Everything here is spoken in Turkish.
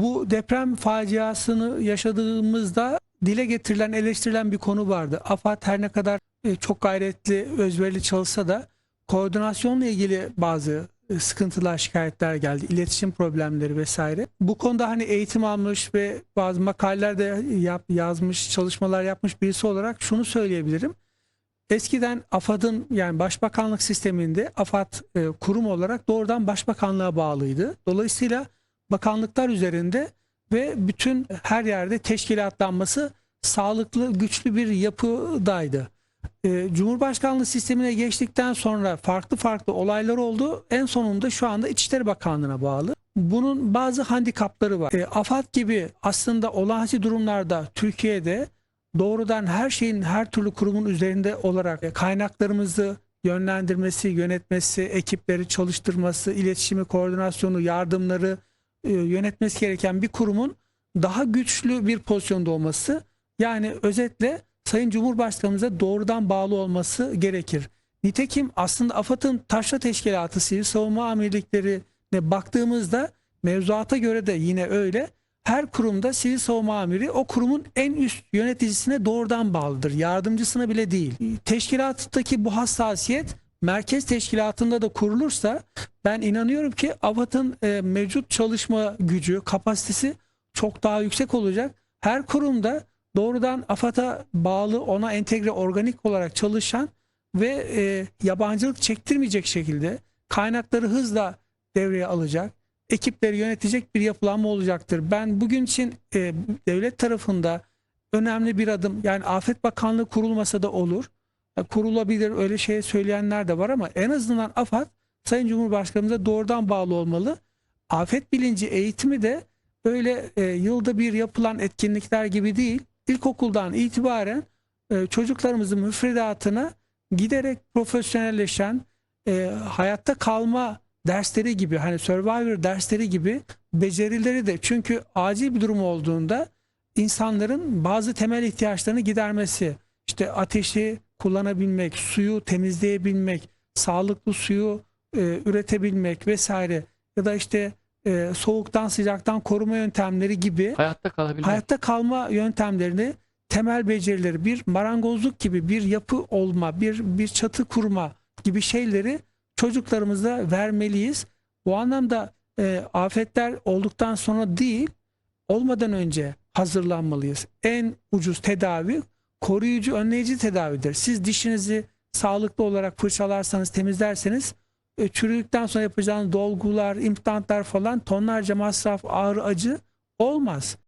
Bu deprem faciasını yaşadığımızda dile getirilen, eleştirilen bir konu vardı. AFAD her ne kadar e, çok gayretli, özverili çalışsa da koordinasyonla ilgili bazı e, sıkıntılar, şikayetler geldi. İletişim problemleri vesaire. Bu konuda hani eğitim almış ve bazı makaleler de yap, yazmış, çalışmalar yapmış birisi olarak şunu söyleyebilirim. Eskiden AFAD'ın yani başbakanlık sisteminde AFAD e, kurum olarak doğrudan başbakanlığa bağlıydı. Dolayısıyla bakanlıklar üzerinde ve bütün her yerde teşkilatlanması sağlıklı, güçlü bir yapıdaydı. E, Cumhurbaşkanlığı sistemine geçtikten sonra farklı farklı olaylar oldu. En sonunda şu anda İçişleri Bakanlığı'na bağlı. Bunun bazı handikapları var. E, AFAD gibi aslında olağanüstü durumlarda Türkiye'de doğrudan her şeyin her türlü kurumun üzerinde olarak kaynaklarımızı yönlendirmesi, yönetmesi, ekipleri çalıştırması, iletişimi, koordinasyonu, yardımları e, yönetmesi gereken bir kurumun daha güçlü bir pozisyonda olması yani özetle Sayın Cumhurbaşkanımıza doğrudan bağlı olması gerekir. Nitekim aslında AFAD'ın taşra teşkilatı, sivil savunma amirliklerine baktığımızda mevzuata göre de yine öyle. Her kurumda sivil savunma amiri o kurumun en üst yöneticisine doğrudan bağlıdır. Yardımcısına bile değil. Teşkilattaki bu hassasiyet merkez teşkilatında da kurulursa ben inanıyorum ki AFAD'ın e, mevcut çalışma gücü, kapasitesi çok daha yüksek olacak. Her kurumda doğrudan AFAD'a bağlı, ona entegre organik olarak çalışan ve e, yabancılık çektirmeyecek şekilde kaynakları hızla devreye alacak, ekipleri yönetecek bir yapılanma olacaktır. Ben bugün için e, devlet tarafında önemli bir adım yani Afet Bakanlığı kurulmasa da olur. E, Kurulabilir öyle şey söyleyenler de var ama en azından AFAD Sayın Cumhurbaşkanımıza doğrudan bağlı olmalı. Afet bilinci eğitimi de öyle e, yılda bir yapılan etkinlikler gibi değil. İlkokuldan itibaren e, çocuklarımızın müfredatına giderek profesyonelleşen e, hayatta kalma dersleri gibi hani survivor dersleri gibi becerileri de çünkü acil bir durum olduğunda insanların bazı temel ihtiyaçlarını gidermesi işte ateşi kullanabilmek, suyu temizleyebilmek, sağlıklı suyu e, üretebilmek vesaire ya da işte e, soğuktan sıcaktan koruma yöntemleri gibi Hayatta kalabilmek. hayatta kalma yöntemlerini temel becerileri bir marangozluk gibi bir yapı olma bir bir çatı kurma gibi şeyleri çocuklarımıza vermeliyiz. Bu anlamda e, afetler olduktan sonra değil olmadan önce hazırlanmalıyız. En ucuz tedavi koruyucu önleyici tedavidir. Siz dişinizi sağlıklı olarak fırçalarsanız temizlerseniz e, çürüdükten sonra yapacağınız dolgular, implantlar falan tonlarca masraf, ağrı, acı olmaz.